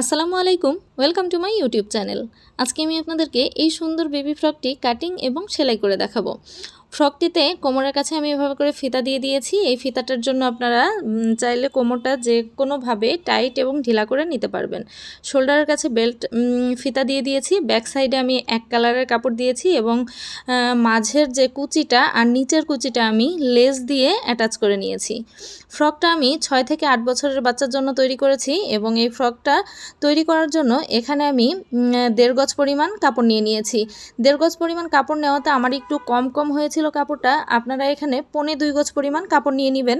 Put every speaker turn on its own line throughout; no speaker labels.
আসসালামু আলাইকুম, welcome to my YouTube channel. আজকে আমি আপনাদেরকে এই সুন্দর বেবি ফ্রকটি কাটিং এবং সেলাই করে দেখাবো। ফ্রকটিতে কোমরের কাছে আমি এভাবে করে ফিতা দিয়ে দিয়েছি। এই ফিতাটার জন্য আপনারা চাইলে কোমরটা যে কোনোভাবে টাইট এবং ঢিলা করে নিতে পারবেন। শোল্ডারের কাছে বেল্ট ফিতা দিয়ে দিয়েছি। ব্যাক সাইডে আমি এক কালারের কাপড় দিয়েছি এবং মাঝের যে কুচিটা আর নিচের কুচিটা আমি লেস দিয়ে অ্যাটাচ করে নিয়েছি। ফ্রকটা আমি ছয় থেকে আট বছরের বাচ্চার জন্য তৈরি করেছি এবং এই ফ্রকটা তৈরি করার জন্য এখানে আমি দেড় গজ পরিমাণ কাপড় নিয়ে নিয়েছি। দেড় গজ পরিমাণ কাপড় নেওয়াতে আমার একটু কম কম হয়েছিল কাপড়টা, আপনারা এখানে পনে দুই গজ পরিমাণ কাপড় নিয়ে নেবেন।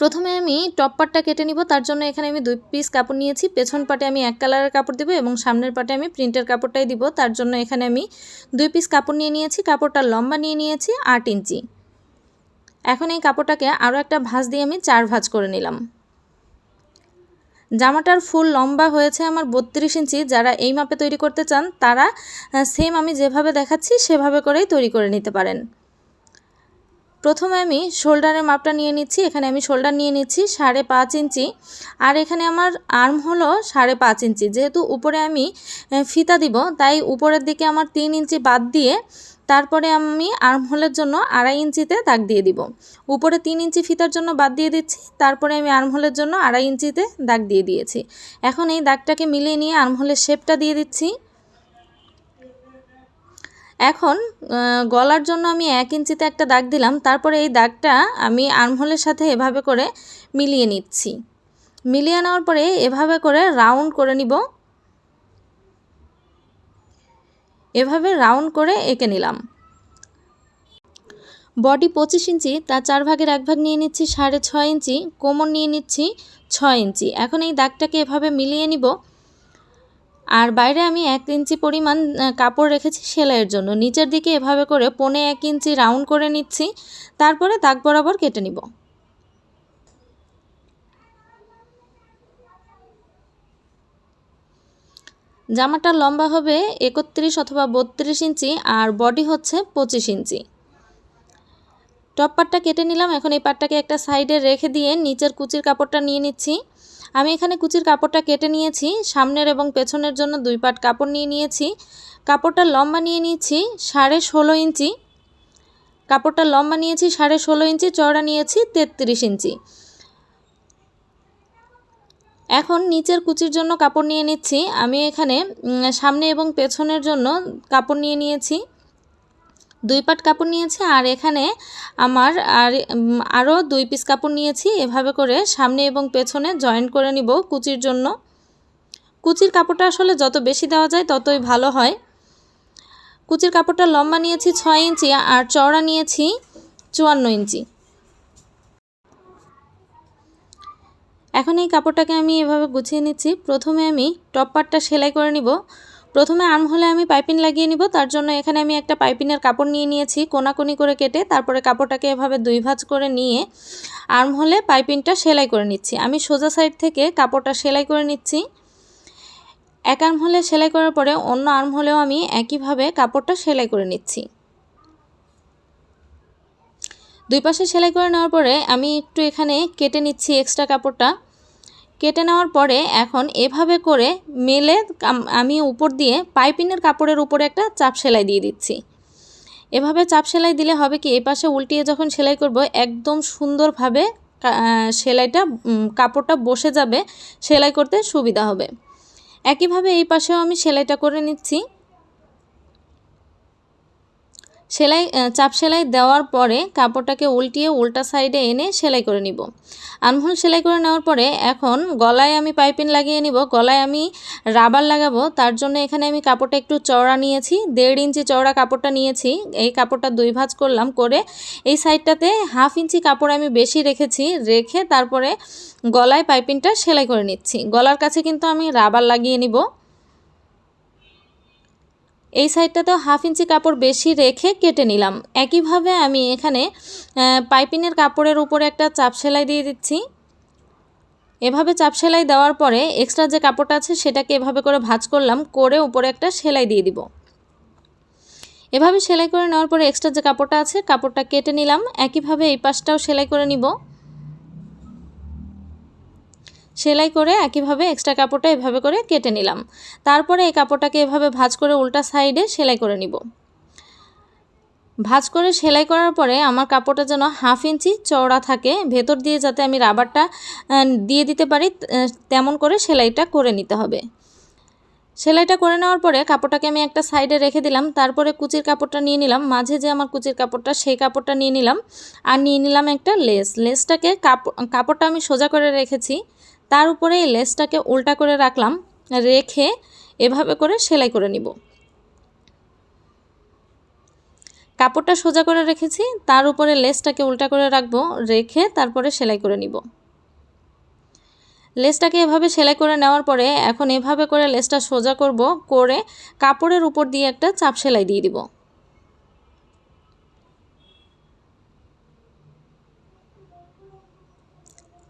প্রথমে আমি টপ পার্টটা কেটে নিব, তার জন্য এখানে আমি দুই পিস কাপড় নিয়েছি। পেছন পাটে আমি এক কালারের কাপড় দিব এবং সামনের পাটে আমি প্রিন্টের কাপড়টাই দিব। তার জন্য এখানে আমি দুই পিস কাপড় নিয়ে নিয়েছি কাপড়টা লম্বা নিয়ে নিয়েছি আট ইঞ্চি। এখন এই কাপড়টাকে আরও একটা ভাঁজ দিয়ে আমি চার ভাঁজ করে নিলাম। জামাটার ফুল লম্বা হয়েছে আমার বত্রিশ ইঞ্চি। যারা এই মাপে তৈরি করতে চান, তারা সেম আমি যেভাবে দেখাচ্ছি, সেভাবে করেই তৈরি করে নিতে পারেন। প্রথমে আমি শোল্ডারের মাপটা নিয়ে নিচ্ছি। এখানে আমি শোল্ডার নিয়ে নিচ্ছি সাড়ে পাঁচ ইঞ্চি। আর এখানে আমার আর্ম হলো সাড়ে পাঁচ ইঞ্চি। যেহেতু উপরে আমি ফিতা দিব, তাই উপরের দিকে আমার তিন ইঞ্চি বাদ দিয়ে তারপরে আমি আর্ম হোলের জন্য আড়াই ইঞ্চিতে দাগ দিয়ে দিব। উপরে তিন ইঞ্চি ফিতার জন্য বাদ দিয়ে দিচ্ছি, তারপরে আমি আর্ম হোলের জন্য আড়াই ইঞ্চিতে দাগ দিয়ে দিয়েছি। এখন এই দাগটাকে মিলিয়ে নিয়ে আর্ম হোলের শেপটা দিয়ে দিচ্ছি। এখন গলার জন্য আমি এক ইঞ্চিতে একটা দাগ দিলাম, তারপরে এই দাগটা আমি আর্মহোলের সাথে এভাবে করে মিলিয়ে নিচ্ছি। মিলিয়ে নেওয়ার পরে এভাবে করে রাউন্ড করে নিব। এভাবে রাউন্ড করে এঁকে নিলাম। বডি পঁচিশ ইঞ্চি, তার চার ভাগের এক ভাগ নিয়ে নিচ্ছি সাড়ে ছয় ইঞ্চি, কোমর নিয়ে নিচ্ছি ছয় ইঞ্চি। এখন এই দাগটাকে এভাবে মিলিয়ে নিব। আর বাইরে আমি এক ইঞ্চি পরিমাণ কাপড় রেখেছি সেলাইয়ের জন্য। নিচের দিকে এভাবে করে পনে এক ইঞ্চি রাউন্ড করে নিচ্ছি, তারপরে দাগ বরাবর কেটে নিব। জামাটার লম্বা হবে একত্রিশ অথবা বত্রিশ ইঞ্চি আর বডি হচ্ছে পঁচিশ ইঞ্চি। টপ পাটটা কেটে নিলাম, এখন এই পাটটাকে একটা সাইডে রেখে দিয়ে নিচের কুচির কাপড়টা নিয়ে নিচ্ছি। আমি এখানে কুচির কাপড়টা কেটে নিয়েছি, সামনের এবং পেছনের জন্য দুই পাট কাপড় নিয়ে নিয়েছি। কাপড়টা লম্বা নিয়ে নিয়েছি, সাড়ে ষোলো ইঞ্চি। কাপড়টা লম্বা নিয়েছি, সাড়ে ষোলো ইঞ্চি, চওড়া নিয়েছি তেত্রিশ ইঞ্চি। এখন নিচের কুচির জন্য কাপড় নিয়ে নিচ্ছি। আমি এখানে সামনে এবং পেছনের জন্য কাপড় নিয়ে নিয়েছি। দুই পাট কাপড় নিয়েছি আর এখানে আমার আর আরও দুই পিস কাপড় নিয়েছি। এভাবে করে সামনে এবং পেছনে জয়েন্ট করে নিব কুচির জন্য। কুচির কাপড়টা আসলে যত বেশি দেওয়া যায় ততই ভালো হয়। কুচির কাপড়টা লম্বা নিয়েছি ছয় ইঞ্চি আর চওড়া নিয়েছি চুয়ান্ন ইঞ্চি। এখন এই কাপড়টাকে আমি এভাবে গুছিয়ে নিচ্ছি। প্রথমে আমি টপ পার্টটা সেলাই করে নিব। প্রথমে আর্ম হলে আমি পাইপিং লাগিয়ে নিব। তার জন্য এখানে আমি একটা পাইপিনের কাপড় নিয়ে নিয়েছি, কোনাকুনি করে কেটে তারপরে কাপড়টাকে এভাবে দুই ভাঁজ করে নিয়ে আর্ম হলে পাইপিংটা সেলাই করে নিচ্ছি। আমি সোজা সাইড থেকে কাপড়টা সেলাই করে নিচ্ছি। এক আর্ম হলে সেলাই করার পরে অন্য আর্ম হলেও আমি একইভাবে কাপড়টা সেলাই করে নিচ্ছি। দুই পাশে সেলাই করে নেওয়ার পরে আমি একটু এখানে কেটে নিচ্ছি এক্সট্রা কাপড়টা। কেটে নেওয়ার পরে এখন এভাবে করে মেলে আমি উপর দিয়ে পাইপিনের কাপড়ের উপরে একটা চাপ সেলাই দিয়ে দিচ্ছি। এভাবে চাপ সেলাই দিলে হবে কি, এ পাশে উল্টিয়ে যখন সেলাই করব, একদম সুন্দরভাবে সেলাইটা কাপড়টা বসে যাবে, সেলাই করতে সুবিধা হবে। একইভাবে এই পাশেও আমি সেলাইটা করে নিচ্ছি। সেলাই চাপ সেলাই দেওয়ার পরে কাপড়টাকে উল্টিয়ে উল্টা সাইডে এনে সেলাই করে নিব। আনহোল সেলাই করে নেওয়ার পরে এখন গলায় আমি পাইপিন লাগিয়ে নিব। গলায় আমি রাবার লাগাবো। তার জন্য এখানে আমি কাপড়টা একটু চওড়া নিয়েছি। দেড় ইঞ্চি চওড়া কাপড়টা নিয়েছি। এই কাপড়টা দুই ভাঁজ করলাম করে এই সাইডটাতে হাফ ইঞ্চি কাপড় আমি বেশি রেখেছি। রেখে তারপরে গলায় পাইপিনটা সেলাই করে নিচ্ছি। গলার কাছে কিন্তু আমি রাবার লাগিয়ে নিব। এই সাইডটাতেও হাফ ইঞ্চি কাপড় বেশি রেখে কেটে নিলাম। একইভাবে আমি এখানে পাইপিনের কাপড়ের উপরে একটা চাপ সেলাই দিয়ে দিচ্ছি। এভাবে চাপ সেলাই দেওয়ার পরে এক্সট্রা যে কাপড়টা আছে সেটাকে এভাবে করে ভাঁজ করলাম, করে উপরে একটা সেলাই দিয়ে দিব। এভাবে সেলাই করে নেওয়ার পরে এক্সট্রা যে কাপড়টা আছে, কাপড়টা কেটে নিলাম। একইভাবে এই পাশটাও সেলাই করে নিব। সেলাই করে একইভাবে এক্সট্রা কাপড়টা এভাবে করে কেটে নিলাম। তারপরে এই কাপড়টাকে এভাবে ভাজ করে উল্টা সাইডে সেলাই করে নিব। ভাজ করে সেলাই করার পরে আমার কাপড়টা যেন হাফ ইঞ্চি চওড়া থাকে, ভেতর দিয়ে যাতে আমি রাবারটা দিয়ে দিতে পারি তেমন করে সেলাইটা করে নিতে হবে। সেলাইটা করে নেওয়ার পরে কাপড়টাকে আমি একটা সাইডে রেখে দিলাম, তারপরে কুচির কাপড়টা নিয়ে নিলাম, মাঝে যে আমার কুচির কাপড়টা সেই কাপড়টা নিয়ে নিলাম, আর নিয়ে নিলাম একটা লেস। লেসটাকে কাপড় কাপড়টা আমি সোজা করে রেখেছি তার উপরে এই লেসটাকে উল্টা করে রাখলাম, রেখে এভাবে করে সেলাই করে নিব। কাপড়টা সোজা করে রেখেছি, তার উপরে লেসটাকে উল্টা করে রাখব, রেখে তারপরে সেলাই করে নিব। লেসটাকে এভাবে সেলাই করে নেওয়ার পরে এখন এভাবে করে লেসটা সোজা করব, করে কাপড়ের উপর দিয়ে একটা চাপ সেলাই দিয়ে দিব।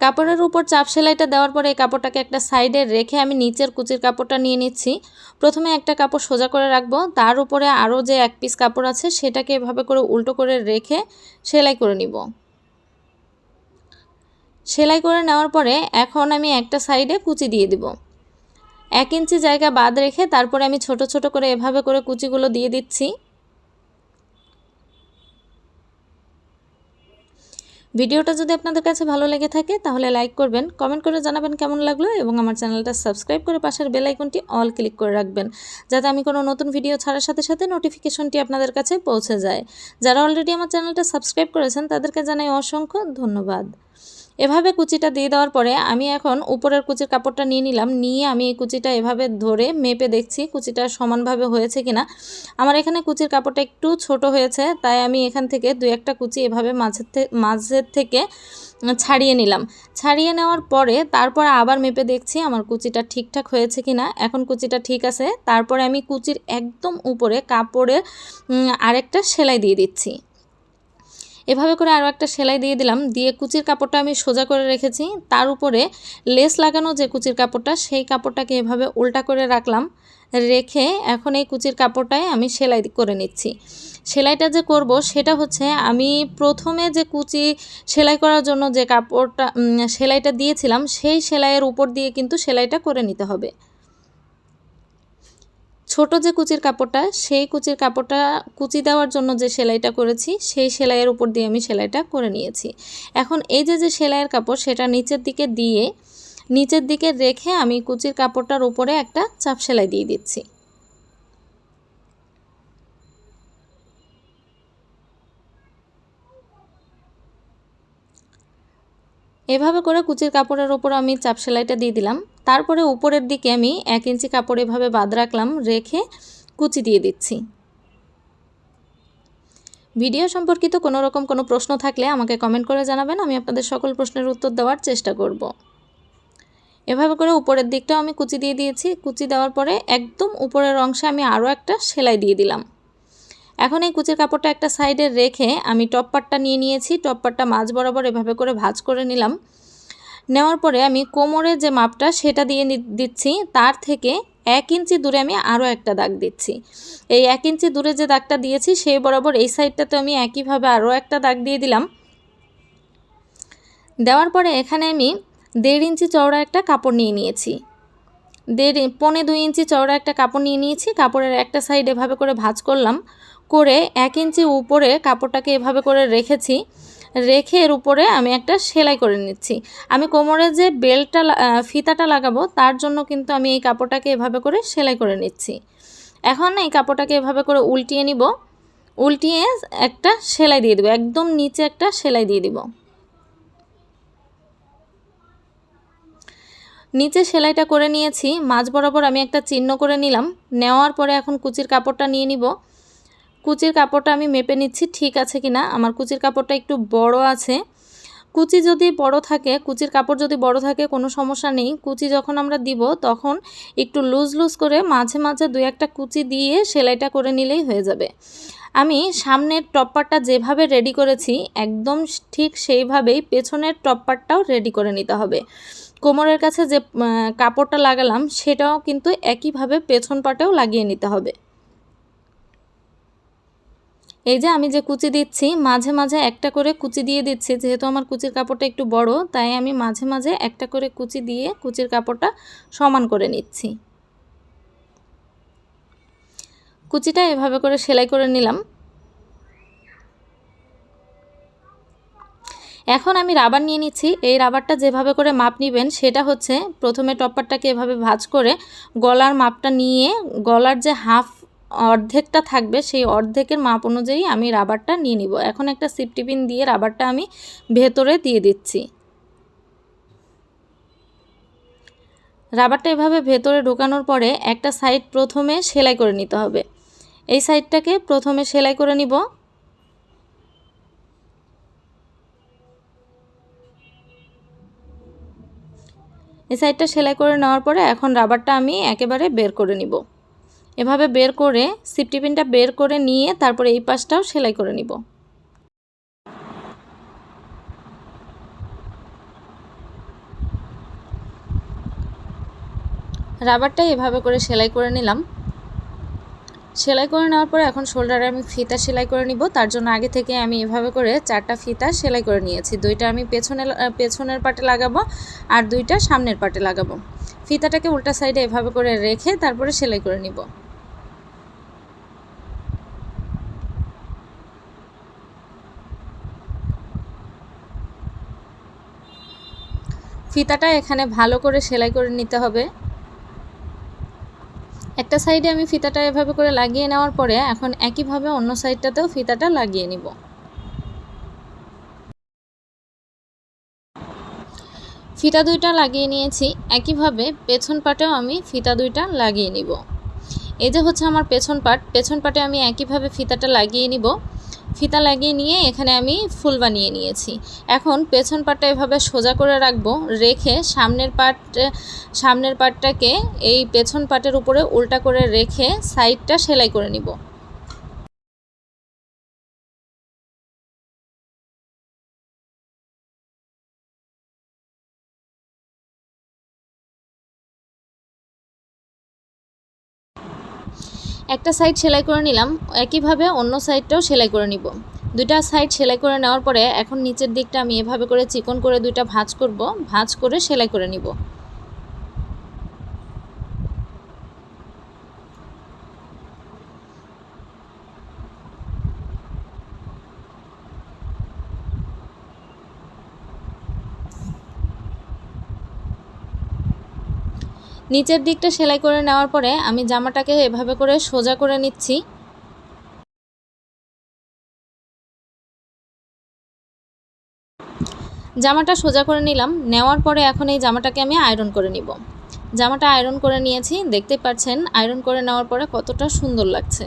কাপড়ের উপর চাপ সেলাইটা দেওয়ার পরে এই কাপড়টাকে একটা সাইডে রেখে আমি নিচের কুচির কাপড়টা নিয়ে নিচ্ছি। প্রথমে একটা কাপড় সোজা করে রাখব। তার উপরে আরও যে এক পিস কাপড় আছে, সেটাকে এভাবে করে উল্টো করে রেখে সেলাই করে নিব। সেলাই করে নেওয়ার পরে এখন আমি একটা সাইডে কুচি দিয়ে দিব। এক ইঞ্চি জায়গা বাদ রেখে তারপরে আমি ছোট ছোট করে এভাবে করে কুচিগুলো দিয়ে দিচ্ছি। ভিডিওটা যদি আপনাদের কাছে ভালো লেগে থাকে, তাহলে লাইক করবেন, কমেন্ট করে জানাবেন কেমন লাগল এবং আমার চ্যানেলটা সাবস্ক্রাইব করে পাশের বেল আইকনটি অল ক্লিক করে রাখবেন, যাতে আমি কোনো নতুন ভিডিও ছাড়ার সাথে সাথে নোটিফিকেশনটি আপনাদের কাছে পৌঁছে যায়। যারা অলরেডি আমার চ্যানেলটা সাবস্ক্রাইব করেছেন, তাদেরকে জানাই অসংখ্য ধন্যবাদ। এভাবে কুচিটা দিয়ে দেওয়ার পরে আমি এখন উপরের কুচির কাপড়টা নিয়ে নিলাম। নিয়ে আমি এই কুচিটা এভাবে ধরে মেপে দেখছি কুচিটা সমানভাবে হয়েছে কিনা। আমার এখানে কুচির কাপড়টা একটু ছোট হয়েছে, তাই আমি এখান থেকে দু একটা কুচি এভাবে মাঝের মাঝের থেকে ছাড়িয়ে নিলাম। ছাড়িয়ে নেওয়ার পরে তারপর আবার মেপে দেখছি আমার কুচিটা ঠিকঠাক হয়েছে কিনা। এখন কুচিটা ঠিক আছে। তারপরে আমি কুচির একদম উপরে কাপড়ের আরেকটা সেলাই দিয়ে দিচ্ছি। এভাবে করে আরও একটা সেলাই দিয়ে দিলাম। দিয়ে কুচির কাপড়টা আমি সোজা করে রেখেছি। তার উপরে লেস লাগানো যে কুচির কাপড়টা, সেই কাপড়টাকে এভাবে উল্টা করে রাখলাম। রেখে এখন এই কুচির কাপড়টায় আমি সেলাই করে নিচ্ছি। সেলাইটা যে করব সেটা হচ্ছে আমি প্রথমে যে কুচি সেলাই করার জন্য যে কাপড়টা সেলাইটা দিয়েছিলাম, সেই সেলাইয়ের উপর দিয়ে কিন্তু সেলাইটা করে নিতে হবে। ছোট যে কুচির কাপড়টা, সেই কুচির কাপড়টা কুচি দেওয়ার জন্য যে সেলাইটা করেছি, সেই সেলাইয়ের উপর দিয়ে আমি সেলাইটা করে নিয়েছি। এখন এই যে যে সেলাইয়ের কাপড়, সেটা নিচের দিকে দিয়ে, নিচের দিকে রেখে আমি কুচির কাপড়টার উপরে একটা চাপ সেলাই দিয়ে দিচ্ছি। এভাবে করে কুচির কাপড়ের ওপর আমি চাপ সেলাইটা দিয়ে দিলাম। তারপরে উপরের দিকে আমি এক ইঞ্চি কাপড় এভাবে বাদ রাখলাম, রেখে কুচি দিয়ে দিচ্ছি। ভিডিও সম্পর্কিত কোনো রকম কোনো প্রশ্ন থাকলে আমাকে কমেন্ট করে জানাবেন, আমি আপনাদের সকল প্রশ্নের উত্তর দেওয়ার চেষ্টা করব। এভাবে করে উপরের দিকটাও আমি কুচি দিয়ে দিয়েছি, কুচি দেওয়ার পরে একদম উপরের অংশে আমি আরও একটা সেলাই দিয়ে দিলাম। এখন এই কুচির কাপড়টা একটা সাইডে রেখে আমি টপ পাটটা নিয়ে নিয়েছি, টপ পাটটা মাঝ বরাবর এভাবে করে ভাজ করে নিলাম। নেওয়ার পরে আমি কোমরের যে মাপটা সেটা দিয়ে দিচ্ছি, তার থেকে এক ইঞ্চি দূরে আমি আরও একটা দাগ দিচ্ছি। এই এক ইঞ্চি দূরে যে দাগটা দিয়েছি, সেই বরাবর এই সাইডটাতে আমি একইভাবে আরও একটা দাগ দিয়ে দিলাম। দেওয়ার পরে এখানে আমি দেড় ইঞ্চি চওড়া একটা কাপড় নিয়ে নিয়েছি। দেড় পনে দুই ইঞ্চি চওড়া একটা কাপড় নিয়ে নিয়েছি, কাপড়ের একটা সাইড এভাবে করে ভাজ করলাম, করে এক ইঞ্চি উপরে কাপড়টাকে এভাবে করে রেখেছি। রেখে এর উপরে আমি একটা সেলাই করে নিচ্ছি। আমি কোমরে যে বেল্টটা ফিতাটা লাগাবো, তার জন্য কিন্তু আমি এই কাপড়টাকে এভাবে করে সেলাই করে নিচ্ছি। এখন এই কাপড়টাকে এভাবে করে উল্টিয়ে নিব। উল্টিয়ে একটা সেলাই দিয়ে দেবো, একদম নিচে একটা সেলাই দিয়ে দিব। নিচে সেলাইটা করে নিয়েছি, মাঝ বরাবর আমি একটা চিহ্ন করে নিলাম। নেওয়ার পরে এখন কুচির কাপড়টা নিয়ে নিব। কুচির কাপড়টা আমি মেপে নিচ্ছি, ঠিক আছে কিনা? আমার কুচির কাপড়টা একটু বড় আছে। কুচি যদি বড় থাকে, কুচির কাপড় যদি বড় থাকে, কোনো সমস্যা নেই। কুচি যখন আমরা দিব, তখন একটু লুজ লুজ করে মাঝে মাঝে দুই একটা কুচি দিয়ে সেলাইটা করে নিলেই হয়ে যাবে। আমি সামনের টপ্পারটা যেভাবে রেডি করেছি, একদম ঠিক সেইভাবেই পেছনের টপ্পারটাও রেডি করে নিতে হবে। কোমরের কাছে যে কাপড়টা লাগালাম, সেটাও কিন্তু একইভাবে পেছন পাটেও লাগিয়ে নিতে হবে। এই যে আমি যে কুচি দিচ্ছি, মাঝে মাঝে একটা করে কুচি দিয়ে দিচ্ছি, যেহেতু আমার কুচির কাপড়টা একটু বড়, তাই আমি মাঝে মাঝে একটা করে কুচি দিয়ে কুচির কাপড়টা সমান করে নিচ্ছি। কুচিটা এভাবে করে সেলাই করে নিলাম। এখন আমি রাবার নিয়ে নিচ্ছি। এই রাবারটা যেভাবে করে মাপ নেবেন, সেটা হচ্ছে প্রথমে টপারটাকে এভাবে ভাঁজ করে গলার মাপটা নিয়ে গলার যে হাফ অর্ধেকটা থাকবে, সেই অর্ধেকের মাপ অনুযায়ী আমি রাবারটা নিয়ে নিব। এখন একটা সিফটি পিন দিয়ে রাবারটা আমি ভেতরে দিয়ে দিচ্ছি। রাবারটা এভাবে ভেতরে ঢোকানোর পরে একটা সাইড প্রথমে সেলাই করে নিতে হবে। এই সাইডটাকে প্রথমে সেলাই করে নিব। এই সাইডটা সেলাই করে নেওয়ার পরে এখন রাবারটা আমি একেবারে বের করে নিব। এভাবে বের করে সিফটি পিনটা বের করে নিয়ে তারপরে এই পাশটাও সেলাই করে নিব। রাবারটা এভাবে করে সেলাই করে নিলাম। সেলাই করে নেওয়ার পরে এখন শোল্ডারে আমি ফিতা সেলাই করে নিব। তার জন্য আগে থেকে আমি এভাবে করে চারটা ফিতা সেলাই করে নিয়েছি। দুইটা আমি পেছনে পেছনের পাটে লাগাবো আর দুইটা সামনের পাটে লাগাবো। ফিতাটাকে উল্টা সাইডে এভাবে করে রেখে তারপরে সেলাই করে নিব। ফিতাটা এখানে ভালো করে সেলাই করে নিতে হবে। একটা সাইডে আমি ফিতাটা এভাবে করে লাগিয়ে নেওয়ার পরে এখন একইভাবে অন্য সাইডটাতেও ফিতাটা লাগিয়ে নিব। ফিতা দুইটা লাগিয়ে নিয়েছি, একইভাবে পেছন পাটেও আমি ফিতা দুইটা লাগিয়ে নিব। এই যে হচ্ছে আমার পেছন পাট, পেছন পাটে আমি একইভাবে ফিতাটা লাগিয়ে নিব। ফিতা লাগিয়ে নিয়ে এখানে আমি ফুল বানিয়ে নিয়েছি। এখন পেছন পাটটা এভাবে সোজা করে রাখব, রেখে সামনের পাট, সামনের পাটটাকে এই পেছন পাটের উপরে উল্টা করে রেখে সাইডটা সেলাই করে নিব। একটা সাইড সেলাই করে নিলাম, একইভাবে অন্য সাইডটাও সেলাই করে নিব। দুইটা সাইড সেলাই করে নেওয়ার পরে এখন নিচের দিকটা আমি এভাবে করে চিকন করে দুইটা ভাঁজ করব, ভাঁজ করে সেলাই করে নিব। নিচের দিকটা সেলাই করে নেওয়ার পরে আমি জামাটাকে এভাবে করে সোজা করে নিচ্ছি। জামাটা সোজা করে নিলাম, নেওয়ার পরে এখন এই জামাটাকে আমি আয়রন করে নিব। জামাটা আয়রন করে নিয়েছি, দেখতে পাচ্ছেন, আয়রন করে নেওয়ার পরে কতটা সুন্দর লাগছে।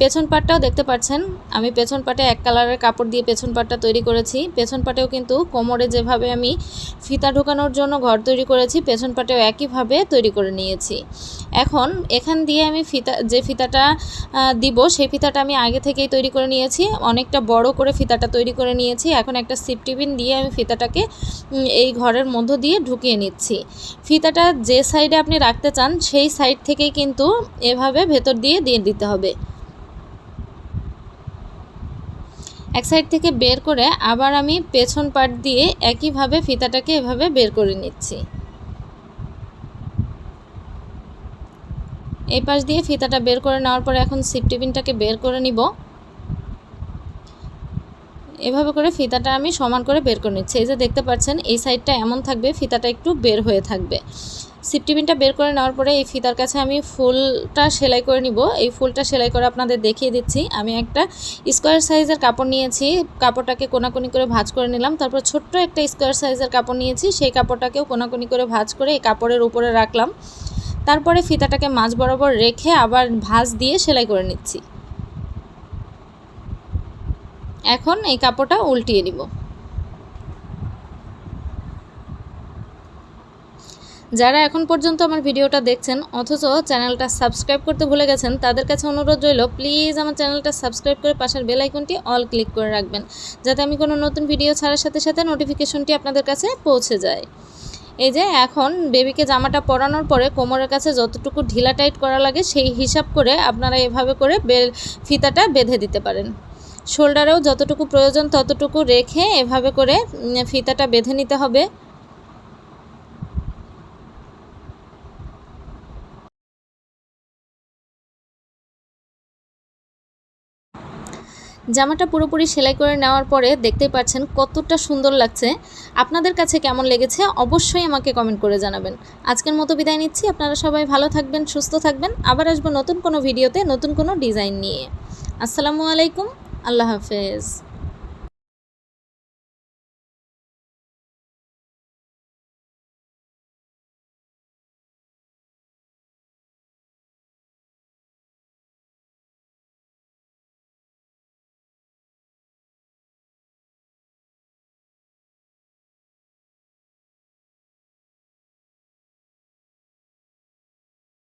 পেছন পাটটাও দেখতে পাচ্ছেন। আমি পেছন পাটে এক কালারের কাপড় দিয়ে পেছন পাটটা তৈরি করেছি। পেছন পাটেও কিন্তু কোমরে যেভাবে আমি ফিতা ঢোকানোর জন্য ঘর তৈরি করেছি, পেছন পাটেও একইভাবে তৈরি করে নিয়েছি। এখন এখান দিয়ে আমি ফিতা, যে ফিতাটা দিব, সেই ফিতাটা আমি আগে থেকেই তৈরি করে নিয়েছি। অনেকটা বড় করে ফিতাটা তৈরি করে নিয়েছি। এখন একটা সিপটিপিন দিয়ে আমি ফিতাটাকে এই ঘরের মধ্য দিয়ে ঢুকিয়ে নিচ্ছি। ফিতাটা যে সাইডে আপনি রাখতে চান, সেই সাইড থেকেই কিন্তু এভাবে ভেতর দিয়ে দিয়ে দিতে হবে। এক সাইড থেকে বের করে আবার আমি পেছন পাট দিয়ে একইভাবে ফিতাটাকে এভাবে বের করে নিচ্ছি। এই পাশ দিয়ে ফিতাটা বের করে নেওয়ার পরে এখন সিপটিপিনটাকে বের করে নিব। এভাবে করে ফিতাটা আমি সমান করে বের করে নিচ্ছি। এই যে দেখতে পাচ্ছেন, এই সাইডটা এমন থাকবে, ফিতাটা একটু বের হয়ে থাকবে। সিপটিপিনটা বের করে নেওয়ার পরে এই ফিতার কাছে আমি ফুলটা সেলাই করে নিব। এই ফুলটা সেলাই করে আপনাদের দেখিয়ে দিচ্ছি। আমি একটা স্কোয়ার সাইজের কাপড় নিয়েছি। কাপড়টাকে কোনাকুনি করে ভাজ করে নিলাম। তারপর ছোট্ট একটা স্কোয়ার সাইজের কাপড় নিয়েছি। সেই কাপড়টাকেও কোনাকুনি করে ভাজ করে এই কাপড়ের উপরে রাখলাম। তারপরে ফিতাটাকে মাছ বরাবর রেখে আবার ভাঁজ দিয়ে সেলাই করে নিচ্ছি। এখন এই কাপড়টা উল্টিয়ে নিব। যারা এখন পর্যন্ত আমার ভিডিওটা দেখছেন, অথচ চ্যানেলটা সাবস্ক্রাইব করতে ভুলে গেছেন, তাদের কাছে অনুরোধ রইল প্লিজ আমার চ্যানেলটা সাবস্ক্রাইব করে পাশের বেল আইকনটি অল ক্লিক করে রাখবেন, যাতে আমি কোনো নতুন ভিডিও ছাড়ার সাথে সাথে নোটিফিকেশনটি আপনাদের কাছে পৌঁছে যায়। এই যে এখন বেবিকে জামাটা পরানোর পরে কোমরের কাছে যতটুকু ঢিলা টাইট করা লাগে, সেই হিসাব করে আপনারা এভাবে করে বে- ফিতাটা বেঁধে দিতে পারেন। শোল্ডারেও যতটুকু প্রয়োজন ততটুকু রেখে এভাবে করে ফিতাটা বেঁধে নিতে হবে। জামাটা পুরোপুরি সেলাই করে নেওয়ার পরে দেখতে পাচ্ছেন কতটা সুন্দর লাগছে। আপনাদের কাছে কেমন লেগেছে অবশ্যই আমাকে কমেন্ট করে জানাবেন। আজকের মতো বিদায় নিচ্ছি। আপনারা সবাই ভালো থাকবেন, সুস্থ থাকবেন। আবার আসব নতুন কোনো ভিডিওতে নতুন কোনো ডিজাইন নিয়ে। আসসালামু আলাইকুম। আল্লাহ হাফেজ।